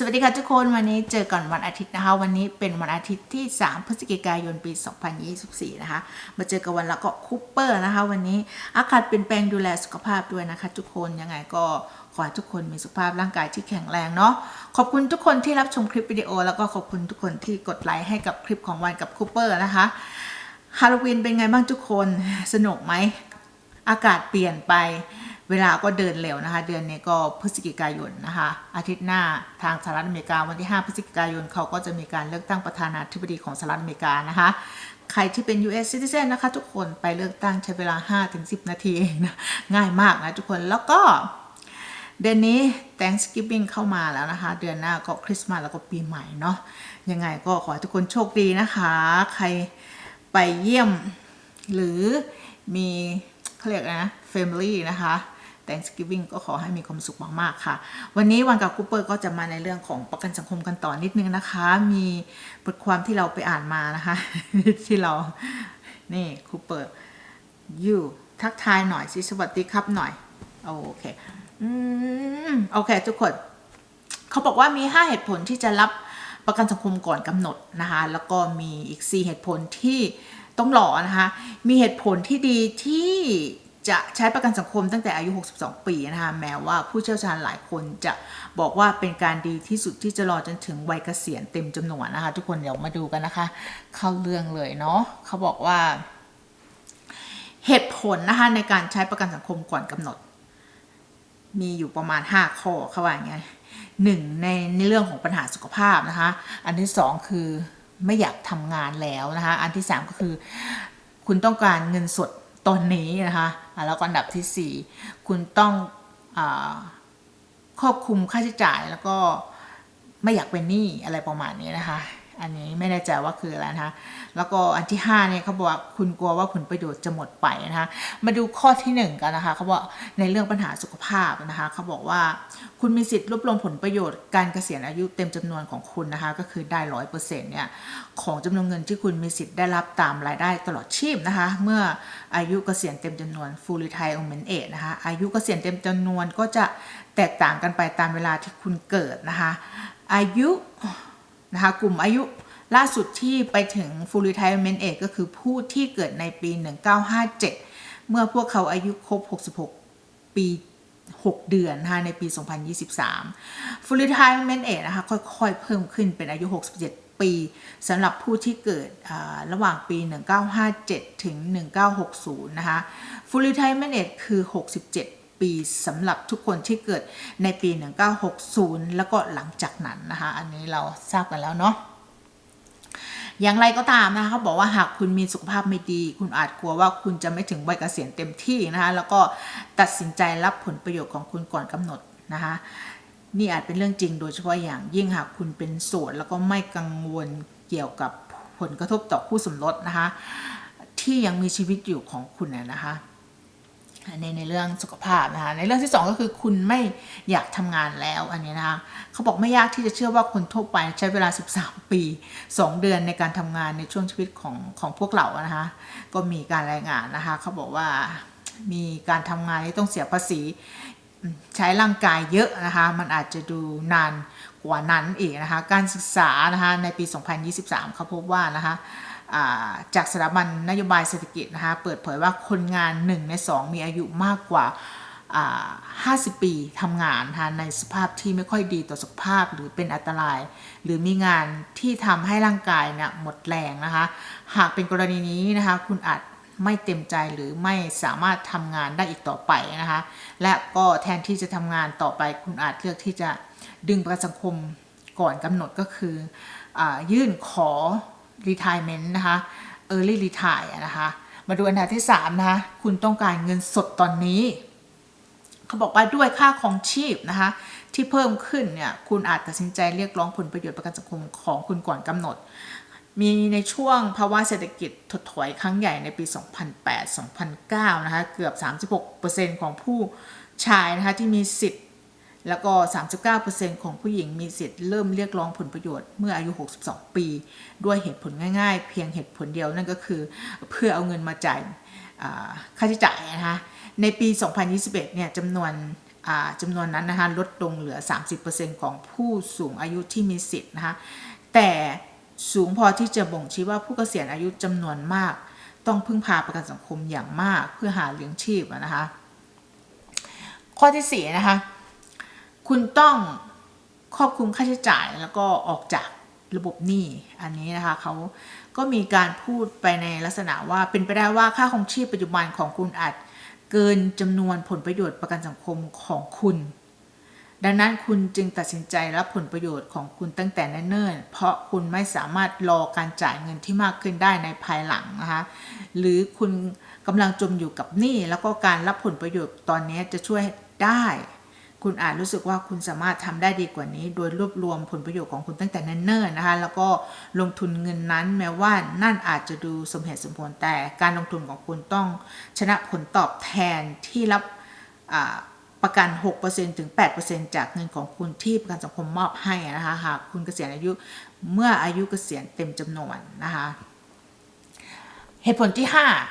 สวัสดีค่ะทุกคนวันนี้เจอกันวันอาทิตย์นะคะ วันนี้เป็นวันอาทิตย์ที่ 3 พฤศจิกายนปี 2024 นะคะ มาเจอกันวันละก็คูเปอร์นะคะ วันนี้อากาศเปลี่ยนแปลงดูแลสุขภาพด้วยนะคะ ทุกคนยังไงก็ขอให้ทุกคนมีสุขภาพร่างกายที่แข็งแรงเนาะขอบคุณทุกคนที่รับชมคลิปวิดีโอ แล้วก็ขอบคุณทุกคนที่กดไลค์ให้กับคลิปของวันกับคูเปอร์นะคะฮาโลวีนเป็นไงบ้างทุกคนสนุกไหมอากาศเปลี่ยนไป เวลาก็เดินเร็วนะคะ เดือนนี้ก็พฤศจิกายนนะคะ อาทิตย์หน้าทางสหรัฐอเมริกาวันที่ 5 พฤศจิกายนเขาก็จะมีการเลือกตั้งประธานาธิบดีของสหรัฐอเมริกานะคะ ใครที่เป็น US citizen นะคะทุกคนไปเลือกตั้งใช้เวลา 5-10 นาทีเองนะง่ายมากนะทุกคนแล้วก็เดือนนี้ Thanksgiving เข้ามาแล้วนะคะ เดือนหน้าก็คริสต์มาสแล้วก็ปีใหม่เนาะยังไงก็ขอให้ทุกคนโชคดีนะคะ ใครไปเยี่ยมหรือมีเขาเรียกนะ Family นะคะ Thanksgiving ก็ขอให้มีความสุขมากๆค่ะ วันนี้วันกับคูเปอร์ก็จะมาในเรื่องของประกันสังคมกันต่อนิดนึงนะคะ มีบทความที่เราไปอ่านมานะคะ ที่เรา นี่คูเปอร์ยูทักทายหน่อยสิสวัสดีครับหน่อย โอเค อืม โอเค ทุกคน เขาบอกว่ามี 5 เหตุผลที่จะรับประกันสังคมก่อนกำหนดนะคะ แล้วก็มีอีก 4 เหตุผลที่ต้องรอนะคะ มีเหตุผลที่ดีที่ จะใช้ประกันสังคมตั้งแต่อายุ 62 ปีนะคะแม้ว่าผู้เชี่ยวชาญหลายคนจะบอกว่าเป็นการดีที่สุดที่จะรอจนถึงวัยเกษียณเต็มจำนวนนะคะ ทุกคนเดี๋ยวมาดูกันนะคะ เข้าเรื่องเลยเนาะเขาบอกว่า เหตุผลนะคะในการใช้ประกันสังคมก่อนกำหนด มีอยู่ประมาณ 5 ข้อเขาว่าอย่างไงหนึ่งในในเรื่องของปัญหาสุขภาพนะคะ อันที่สองคือไม่อยากทำงานแล้วนะคะ อันที่สามก็คือ คุณต้องการเงินสด ตอนนี้นะคะแล้วก็อันดับที่สี่คุณต้องอควบคุมค่าใช้จ่ายแล้วก็ไม่อยากเป็นหนี้อะไรประมาณนี้นะคะ อันนี้ไม่แน่ใจว่าคืออะไรนะคะแล้วก็อันที่5เนี่ยเขาบอกว่าคุณกลัวว่าผลประโยชน์จะหมดไปนะคะมาดูข้อที่ 1 กันนะคะเขาบอกในเรื่องปัญหาสุขภาพนะคะเขาบอกว่าคุณมีสิทธิ์รวบรวมผลประโยชน์การเกษียณอายุเต็มจำนวนของคุณนะคะก็คือได้ร้อยเปอร์เซ็นต์เนี่ยของจำนวนเงินที่คุณมีสิทธิ์ได้รับตามรายได้ตลอดชีพนะคะ เมื่ออายุเกษียณเต็มจำนวน full retirement age นะคะอายุเกษียณเต็มจำนวนก็จะแตกต่างกันไปตามเวลาที่คุณเกิดนะคะ อายุ นะคะกลุ่มอายุล่าสุดที่ไปถึง full retirement age ก็คือผู้ที่เกิดในปี 1957 เมื่อพวกเขาอายุครบ 66 ปี 6 เดือนนะคะในปี 2023 full retirement age นะคะค่อยๆ เพิ่มขึ้นเป็นอายุ 67 ปีสำหรับผู้ที่เกิดระหว่างปี 1957 ถึง 1960 นะคะ full retirement age คือ 67 ปีสำหรับทุกคนที่เกิดในปี 1960 แล้วก็หลังจากนั้นนะคะ อันนี้เราทราบกันแล้วเนาะอย่างไรก็ตามนะคะเขาบอกว่าหากคุณมีสุขภาพไม่ดี คุณอาจกลัวว่าคุณจะไม่ถึงวัยเกษียณเต็มที่นะคะแล้วก็ตัดสินใจรับผลประโยชน์ของคุณก่อนกำหนดนะคะนี่อาจเป็นเรื่องจริงโดยเฉพาะอย่างยิ่งหากคุณเป็นโสดแล้วก็ไม่กังวลเกี่ยวกับผลกระทบต่อคู่สมรสนะคะที่ยังมีชีวิตอยู่ของคุณนะนะคะ ในในเรื่องสุขภาพนะคะในเรื่องที่ 2 ก็คือคุณไม่อยากทำงานแล้วอันนี้นะคะเขาบอกไม่ยากที่จะเชื่อว่าคนทั่วไปใช้เวลา 13 ปี 2 เดือนในการทำงานในช่วงชีวิตของของพวกเรานะคะก็มีการรายงานนะคะเขาบอกว่ามีการทำงานที่ต้องเสียภาษีใช้ร่างกายเยอะนะคะ มันอาจจะดูนานกว่านั้นอีกนะคะ การศึกษานะคะในปี 2023 เขาพบว่านะคะ จากสถาบันนโยบายเศรษฐกิจนะคะเปิดเผยว่าคนงาน 1 ใน 2 มีอายุมากกว่า 50 ปีทำงานนะคะในสภาพที่ไม่ค่อยดีต่อสุขภาพหรือเป็นอันตราย หรือมีงานที่ทำให้ร่างกายเนี่ยหมดแรงนะคะหากเป็นกรณีนี้นะคะคุณอาจไม่เต็มใจหรือไม่สามารถทำงานได้อีกต่อไปนะคะและก็แทนที่จะทำงานต่อไป คุณอาจเลือกที่จะดึงประกันสังคมก่อนกำหนดก็คืออยื่นขอ retirement นะคะ early retire นะคะ มาดูอันดับที่3นะคะ คุณต้องการเงินสดตอนนี้ เขาบอกว่าด้วยค่าของชีพนะคะ ที่เพิ่มขึ้นเนี่ย คุณอาจตัดสินใจเรียกร้องผลประโยชน์ประกันสังคมของคุณก่อนกำหนด มีในช่วงภาวะเศรษฐกิจถดถอยครั้งใหญ่ในปี 2008-2009 นะคะ เกือบ 36%ของผู้ชายนะคะที่มีสิทธิ แล้วก็ 39%ของผู้หญิงมีสิทธิ์เริ่มเรียกร้องผลประโยชน์เมื่ออายุ 62 ปี ด้วยเหตุผลง่ายๆ เพียงเหตุผลเดียวนั่นก็คือ เพื่อเอาเงินมาจ่ายค่าใช้จ่ายนะคะ ในปี 2021 เนี่ยจำนวนจำนวนนั้นนะคะลดลงเหลือ 30%ของผู้สูงอายุที่มีสิทธิ์นะคะ แต่สูงพอที่จะบ่งชี้ว่าผู้เกษียณอายุจำนวนมาก ต้องพึ่งพาประกันสังคมอย่างมากเพื่อหาเลี้ยงชีพนะคะ ข้อที่สี่นะคะ คุณต้องครอบคลุมค่าใช้จ่ายแล้วก็ออกจากระบบหนี้อันนี้นะคะเขาก็มีการพูดไปในลักษณะว่าเป็นไปได้ว่าค่าครองชีพปัจจุบันของคุณอาจเกินจำนวนผลประโยชน์ประกันสังคมของคุณ ดังนั้นคุณจึงตัดสินใจรับผลประโยชน์ของคุณตั้งแต่เนิ่นๆเพราะคุณไม่สามารถรอการจ่ายเงินที่มากขึ้นได้ในภายหลังนะคะหรือคุณกำลังจมอยู่กับหนี้แล้วก็การรับผลประโยชน์ตอนนี้จะช่วยได้ คุณอาจรู้สึกว่าคุณสามารถทำได้ดีกว่านี้ โดยรวบรวมผลประโยชน์ของคุณตั้งแต่เนิ่นๆนะคะ แล้วก็ลงทุนเงินนั้นแม้ว่านั่นอาจจะดูสมเหตุสมผลแต่การลงทุนของคุณต้องชนะผลตอบแทนที่รับประกัน 6%ถึง 8%จากเงินของคุณที่ประกันสังคมมอบให้นะคะหากคุณเกษียณอายุเมื่ออายุเกษียณเต็มจำนวนนะคะ เหตุผลที่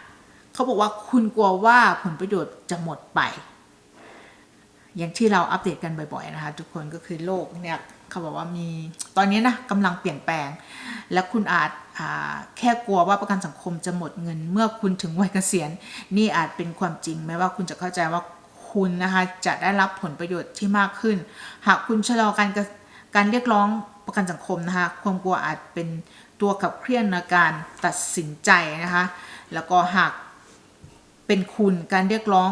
5 เขาบอกว่าคุณกลัวว่าผลประโยชน์จะหมดไป อย่างที่เราอัปเดตกันบ่อยๆนะคะทุกคนก็คือโลกเนี่ยเขาบอกว่ามีตอนนี้นะกำลังเปลี่ยนแปลง และคุณอาจอาแค่กลัวว่าประกันสังคมจะหมดเงิน เมื่อคุณถึงวัยเกษียณนี่อาจเป็นความจริงแม้ว่าคุณจะเข้าใจว่าคุณนะคะจะได้รับผลประโยชน์ที่มากขึ้น หากคุณชะลอการกระการเรียกร้องประกันสังคมนะคะความกลัวอาจเป็นตัวขับเคลื่อนในการตัดสินใจนะคะแล้วก็หากเป็นคุณการเรียกร้อง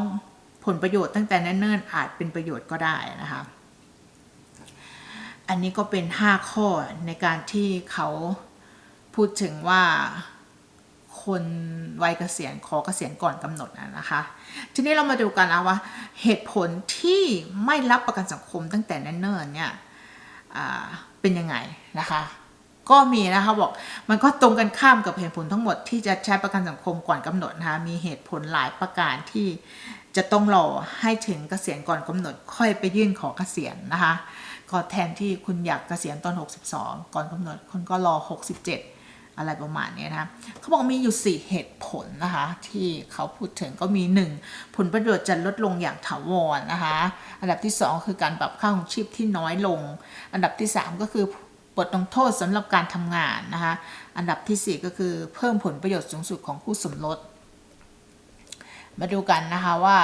ผลประโยชน์ตั้งแต่เนิ่นๆอาจเป็นประโยชน์ก็ได้นะคะอันนี้ก็เป็น 5 ข้อในการที่เขาพูดถึงว่าคนวัยเกษียณขอเกษียณก่อนกำหนดนะนะคะ ทีนี้เรามาดูกันนะว่าเหตุผลที่ไม่รับประกันสังคมตั้งแต่เนิ่นๆเนี่ยเป็นยังไงนะคะ ก็มีนะคะบอกมันก็ตรงกันข้ามกับเหตุผลทั้งหมดที่จะใช้ประกันสังคมก่อนกำหนดนะคะมีเหตุผลหลายประการที่จะต้องรอให้ถึงเกษียณก่อนกำหนด ค่อยไปยื่นขอเกษียณนะคะก็แทนที่คุณอยากเกษียณตอน 62 ก่อนกำหนดคุณก็รอ 67 อะไรประมาณนี้นะคะเขาบอกมีอยู่ 4 เหตุผลนะคะ ที่เขาพูดถึงก็มี 1 ผลประโยชน์จะลดลงอย่างถาวรนะคะ อันดับที่ 2 คือการปรับค่าของชีพที่น้อยลง อันดับที่ 3 ก็คือ บทลงโทษสำหรับการทำงานนะคะ อันดับทีสี่ 4 ก็คือเพิ่มผลประโยชน์สูงสุดของคู่สมรส มาดูกันนะคะว่า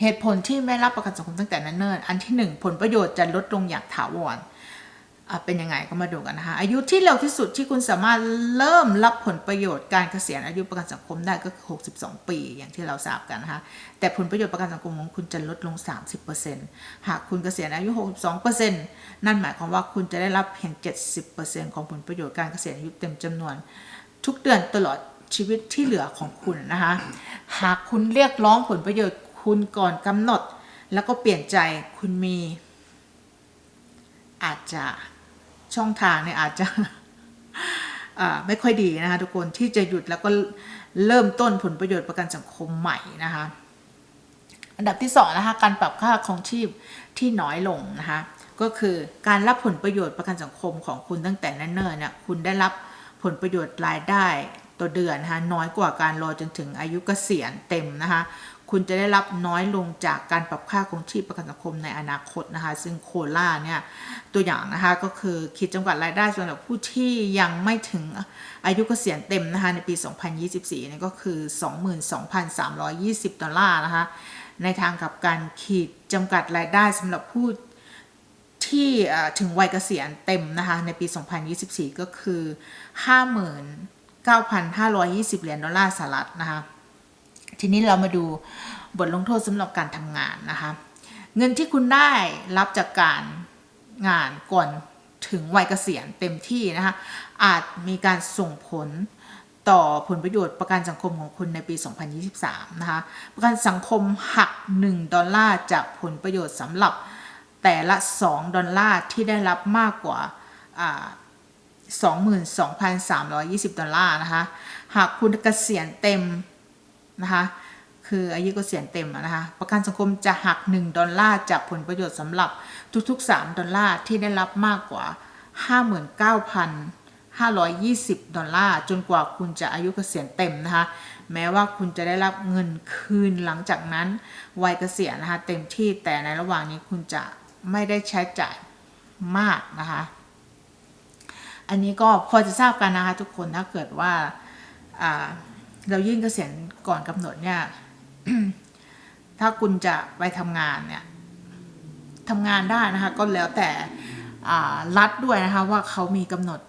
เหตุผลที่ไม่รับประกันสังคมตั้งแต่นั้นเนิ่น อันที่หนึ่งผลประโยชน์จะลดลงอย่างถาวร เป็นยังไงก็มาดูกันนะคะ อายุที่เร็วที่สุดที่คุณสามารถเริ่มรับผลประโยชน์การเกษียณอายุประกันสังคมได้ก็คือ 62 ปีอย่างที่เราทราบกันนะคะ แต่ผลประโยชน์ประกันสังคมของคุณจะลดลง 30%หากคุณเกษียณอายุ 62%นั่นหมายความว่าคุณจะได้รับเพียง 70%ของผลประโยชน์การเกษียณอายุเต็มจำนวน ทุกเดือนตลอดชีวิตที่เหลือของคุณนะคะ หากคุณเรียกร้องผลประโยชน์คุณก่อนกำหนด แล้วก็เปลี่ยนใจคุณมีอาจจะ ช่องทางเนี่ยอาจจะไม่ค่อยดีนะคะทุกคนที่จะหยุดแล้วก็เริ่มต้นผลประโยชน์ประกันสังคมใหม่นะคะอันดับที่สองนะคะการปรับค่าครองชีพที่น้อยลงนะคะก็คือการรับผลประโยชน์ประกันสังคมของคุณตั้งแต่เนิ่นๆเนี่ยคุณได้รับผลประโยชน์รายได้ ต่อเดือนนะคะน้อยกว่าการรอจนถึงอายุเกษียณเต็มนะคะคุณจะได้รับน้อยลงจากการปรับค่าครองชีพประกันสังคมในอนาคตนะคะ ซึ่งโคล่าเนี่ยตัวอย่างนะคะก็คือขีดจำกัดรายได้สำหรับผู้ที่ยังไม่ถึงอายุเกษียณเต็มนะคะในปี 2024เนี่ยก็คือ 22,320 ดอลลาร์นะคะในทางกับการขีดจำกัดรายได้สำหรับผู้ที่ถึงวัยเกษียณเต็มนะคะในปี 2024 ก็คือ 9,520 เหรียญดอลลาร์สหรัฐนะคะ ทีนี้เรามาดูบทลงโทษสำหรับการทำงานนะคะ เงินที่คุณได้รับจากการงานก่อนถึงวัยเกษียณเต็มที่นะคะ อาจมีการส่งผลต่อผลประโยชน์ประกันสังคมของคุณในปี 2023 นะคะ ประกันสังคมหัก 1 ดอลลาร์จากผลประโยชน์สำหรับแต่ละ 2 ดอลลาร์ที่ได้รับมากกว่า 22,320 ดอลลาร์นะคะ หากคุณเกษียณเต็มนะคะ คืออายุเกษียณเต็มนะคะ ประกันสังคมจะหัก 1 ดอลลาร์จากผลประโยชน์สำหรับทุกๆ 3 ดอลลาร์ที่ได้รับมากกว่า 59,520 ดอลลาร์ จนกว่าคุณจะอายุเกษียณเต็มนะคะ แม้ว่าคุณจะได้รับเงินคืนหลังจากนั้นวัยเกษียณนะคะเต็มที่แต่ในระหว่างนี้คุณจะไม่ได้ใช้จ่ายมากนะคะ อันนี้ก็พอจะทราบกันนะคะทุกคนถ้าเกิดว่าเรายื่นเกษียณก่อนกำหนดเนี่ย ถ้าคุณจะไปทำงานเนี่ยทำงานได้นะคะ ก็แล้วแต่รัฐด้วยนะคะว่าเขามีกำหนด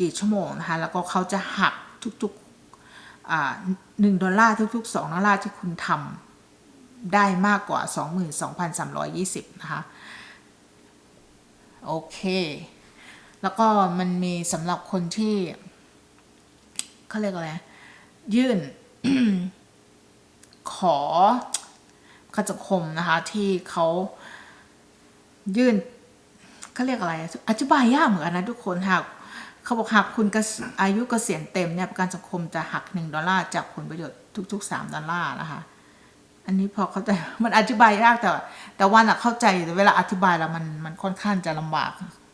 กี่ชั่วโมงนะคะแล้วก็เขาจะหักทุกๆหนึ่งดอลลาร์ทุกๆสองดอลลาร์ที่คุณทำได้มากกว่า 22,320 นะคะ โอเค แล้วก็มันมีสำหรับคนที่เขาเรียกอะไร ยื่น ขอขจักคมนะคะ ที่เขายื่นเขาเรียกอะไร อธิบายยากเหมือนกันนะทุกคนหากเขาบอกหากคุณอายุเกษียณเต็มเนี่ยประกันสังคมจะหักหนึ่งดอลลาร์จากผลประโยชน์ทุกๆสามดอลลาร์นะคะ อันนี้พอเข้าใจมันอธิบายยากแต่ แต่วันอะเข้าใจแต่เวลาอธิบายแล้วมันมันค่อนข้างจะลำบาก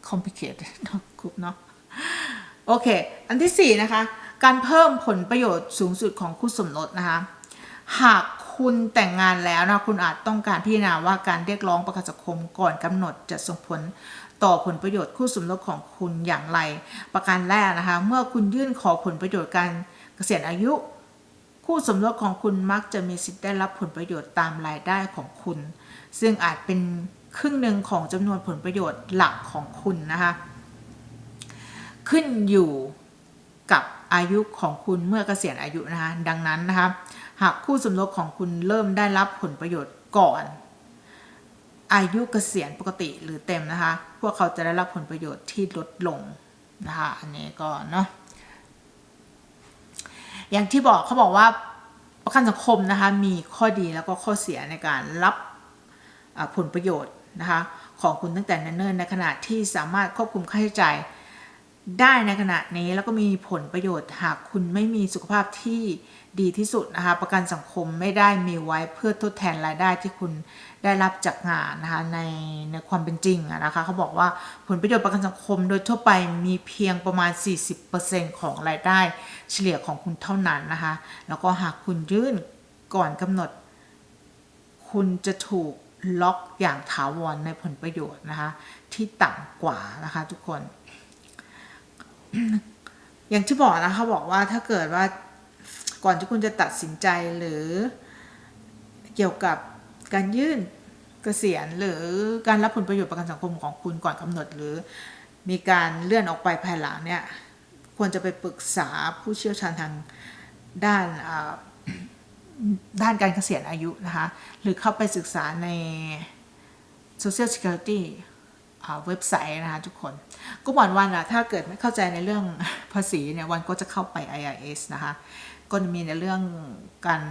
complicated เนอะกรุ๊ปเนาะโอเค อันที่สี่นะคะ การเพิ่มผลประโยชน์สูงสุดของคู่สมรสนะคะ หากคุณแต่งงานแล้วนะคุณอาจต้องการพิจารณาว่าการเรียกร้องประกันสังคมก่อนกำหนดจะส่งผลต่อผลประโยชน์คู่สมรสของคุณอย่างไร ประการแรกนะคะ เมื่อคุณยื่นขอผลประโยชน์การเกษียณอายุ คู่สมรสของคุณมักจะมีสิทธิ์ได้รับผลประโยชน์ตามรายได้ของคุณ ซึ่งอาจเป็น ครึ่งหนึ่งของจำนวนผลประโยชน์หลักของคุณนะคะ ขึ้นอยู่กับอายุของคุณเมื่อเกษียณอายุนะคะ ดังนั้นนะคะหากคู่สมรสของคุณเริ่มได้รับผลประโยชน์ก่อน อายุเกษียณปกติหรือเต็มนะคะ พวกเขาจะได้รับผลประโยชน์ที่ลดลงนะคะอันนี้ก็เนาะอย่างที่บอกเขาบอกว่าประกันสังคมนะคะมีข้อดีแล้วก็ข้อเสียในการรับผลประโยชน์ นะคะของคุณตั้งแต่เนิ่นๆในขณะที่สามารถควบคุมค่าใช้จ่ายได้ในขณะนี้แล้วก็มีผลประโยชน์หากคุณไม่มีสุขภาพที่ดีที่สุดนะคะประกันสังคมไม่ได้มีไว้เพื่อทดแทนรายได้ที่คุณได้รับจากงานนะคะในในความเป็นจริงนะคะเขาบอกว่าผลประโยชน์ประกันสังคมโดยทั่วไปมีเพียงประมาณ 40%ของรายได้เฉลี่ยของคุณเท่านั้นนะคะแล้วก็หากคุณยื่นก่อนกำหนด คุณจะถูก ล็อกอย่างถาวรในผลประโยชน์นะคะ ที่ต่ำกว่านะคะทุกคน อย่างที่บอกนะคะบอกว่าถ้าเกิดว่าก่อนที่คุณจะตัดสินใจหรือเกี่ยวกับการยื่นเกษียณหรือการรับผลประโยชน์ประกันสังคมของคุณก่อนกำหนดหรือ มีการเลื่อนออกไปภายหลังเนี่ยควรจะไปปรึกษาผู้เชี่ยวชาญทางด้านา ด้านการเกษียณอายุนะคะ หรือเข้าไปศึกษาใน Social Security เว็บไซต์นะคะทุกคนก็วันวันอะถ้าเกิดไม่เข้าใจในเรื่องภาษีเนี่ยวันก็จะเข้าไป IRS นะคะก็มีในเรื่องการ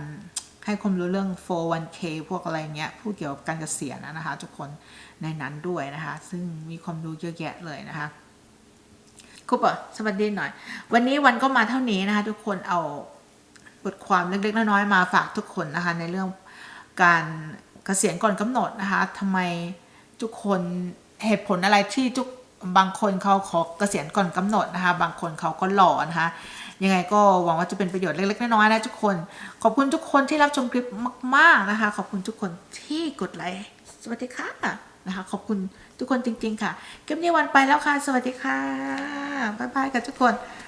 ให้ความรู้เรื่อง 401k พวกอะไรเงี้ยพูดเกี่ยวกับการเกษียณนะคะทุกคนในนั้นด้วยนะคะ ซึ่งมีความรู้เยอะแยะเลยนะคะคุปอะสวัสดีหน่อย วันนี้วันก็มาเท่านี้นะคะทุกคนเอา บทความเล็กๆน้อยๆมาฝากทุกคนนะคะในเรื่องการเกษียณก่อนกำหนดนะคะทำไมทุกคนเหตุผลอะไรที่ทุกบางคนเขาขอเกษียณก่อนกำหนดนะคะ บางคนเขาก็หล่อนะคะยังไงก็หวังว่าจะเป็นประโยชน์เล็กๆน้อยๆนะทุกคน ขอบคุณทุกคนที่รับชมคลิปมาก ๆนะคะ ขอบคุณทุกคนที่กดไลค์สวัสดีค่ะนะคะ ขอบคุณทุกคนจริง ๆ ค่ะคลิปนี้วันไปแล้วค่ะ สวัสดีค่ะบ๊ายบายกับทุกคน